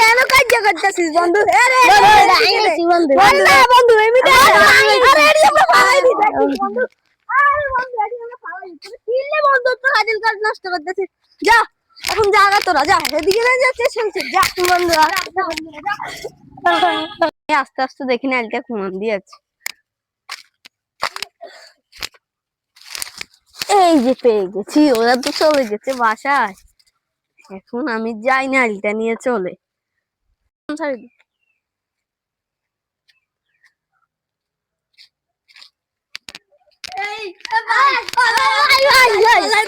কেন কাজ করতেছিস বন্ধু বন্ধু নষ্ট করতেছিস যা এখন জায়গা তোরা যা এদিকে না যাচ্ছে শুনছিস যা আস্তে আস্তে দেখি না আলটা ঘুমান দিয়েছে এই যে পেয়ে গেছি ওরা তো চলে গেছে বাসায় এখন আমি যাই না আলটা নিয়ে চলে।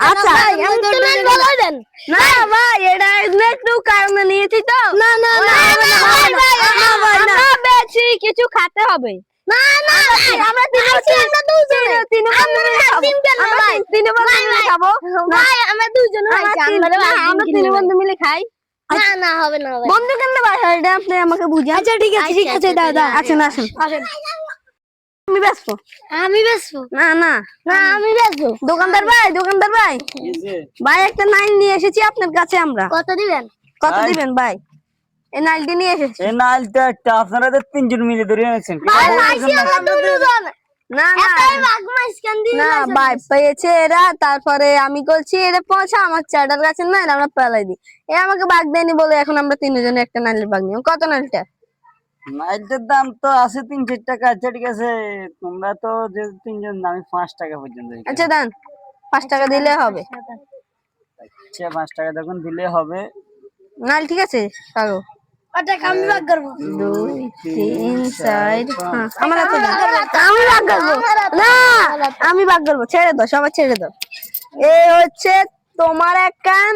আচ্ছা না ভাই এটা একটু কারণে নিয়েছি তো না না না কিছু খেতে হবে না না আমরা তিন বন্ধু মিলে খাব ভাই আমরা দুজন আমরা তিন বন্ধু মিলে খাই। না না হবে না হবে বন্ধু কেন এটা আপনি আমাকে বুঝান আচ্ছা ঠিক আছে ঠিক আছে দাদা না আসুন আমি ব্যস্ত? আমি বেসবো না না। না আমি বেসবো দোকানদার ভাই দোকানদার ভাই। ভাই একটা নাইল নিয়ে এসেছি আপনার কাছে আমরা। কত দিবেন? কত দিবেন ভাই? এই নাইলটি নিয়ে এসেছি। এই নালটা একটা আপনারা তিনজন মিলে ধরে এনেছেন। ভাই আমরা দুজন। না না। ভাই পেয়েছে এরা তারপরে আমি বলছি এরা পৌঁছা আমার চাটার কাছে না আমরা পেলাই দিই। এ আমাকে বাঘ দেয়নি বলে এখন আমরা তিনজনে একটা নাইলের বাঘ নিই কত নাইলটা নাইলটার দাম তো আছে তিন চার টাকা আচ্ছা ঠিক আছে। তোমরা তো যে তিনজন আমি পাঁচ টাকা পর্যন্ত আচ্ছা দেন পাঁচ টাকা দিলে হবে। আচ্ছা পাঁচ টাকা তখন দিলে হবে। নাইল ঠিক আছে কাগো আমি ভাগ করব দুই তিন চার আমার হাতে আমি ভাগ করব না আমি ভাগ করব ছেড়ে দাও সবাই ছেড়ে দাও। এ হচ্ছে তোমার এক কান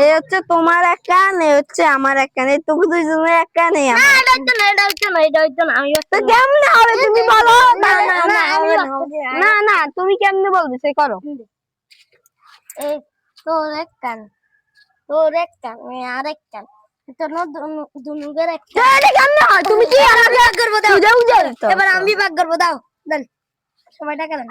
এ হচ্ছে তোমার এক কান এ হচ্ছে আমার এক কান। এই টুকু দুইজনের এক কান এই আমার এটা হচ্ছে না এটা হচ্ছে না এটা হচ্ছে না আমি তো কেমনে হবে? তুমি বলো। না, না, না, না, না না তুমি কেমনে বলবে? সে করো। এই তোর এক কান তোর এক কান এই আর এক কান। কান হয় তুমি কি আমাকে ভাগ করব? দাও। এবার আমি ভাগ করব দাও। দেন। সময়টা টাকা দেন